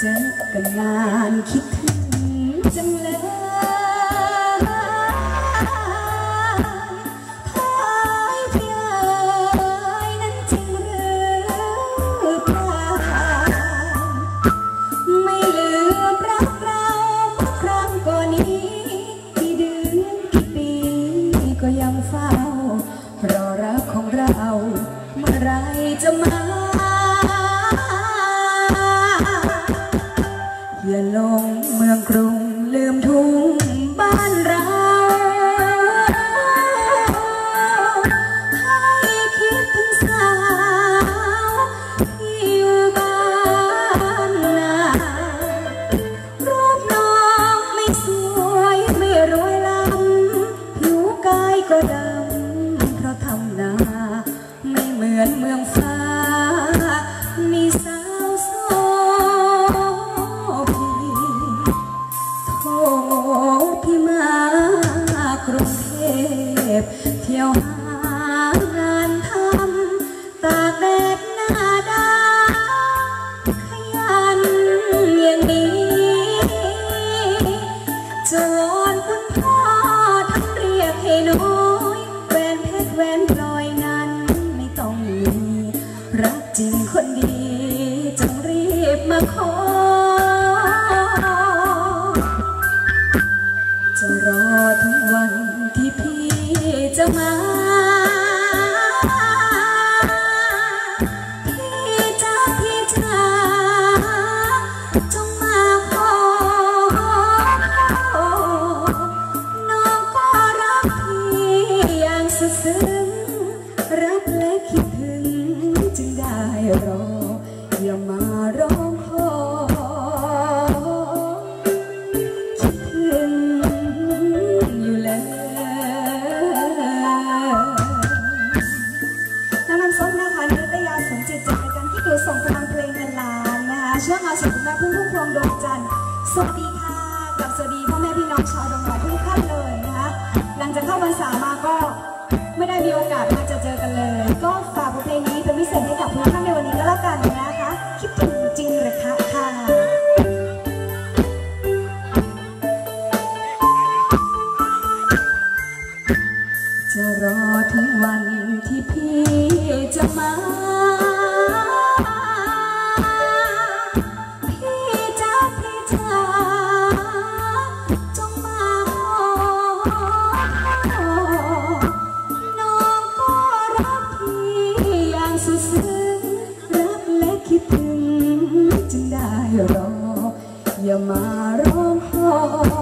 เจอกันนานคิดถึงจังเลยพายเพียยนั้นจริงหรือเปไม่ลืมรักเราเมื่อครั้งก่อนนี้กี่เดือนกี่ปีก็ยังเฝ้ารอรักของเรา เมื่อไรจะมา อย่าลงเมืองกรุงลืมทุ่งบ้านเราให้คิดถึงสาวที่อยู่บ้านนารูปน้องไม่สวยไม่รวยล้ำผิวกายก็ดำเพราะทำนาไม่เหมือนเมืองฟ้ามี กรุงเทพเที่ยวหางานทำตากแดดหน้าดำขยันอย่างนี้จนคุณพ่อท่านเรียกให้น้อยแหวนเพชรแหวนพลอยนั้นไม่ต้องมี รักจริงคนดีจงรีบมาขอ จะรอถึงวันที่พี่จะมาพี่จ้ ดวงจันทร์สวัสดีค่ะกับสวัสดีพ่อแม่พี่น้องชาวดงหลวงทุกท่านเลยนะคะหลังจากเข้าพรรษามาก็ไม่ได้มีโอกาสมาเจอเจอกันเลย ก็ฝากบทเพลงนี้เป็นพิเศษให้กับทุกท่านในวันนี้ก็แล้วกันนะคะคิดถึงจริงหรือคะค่ะจะรอถึงวันที่พี่จะมา มาร้องขอ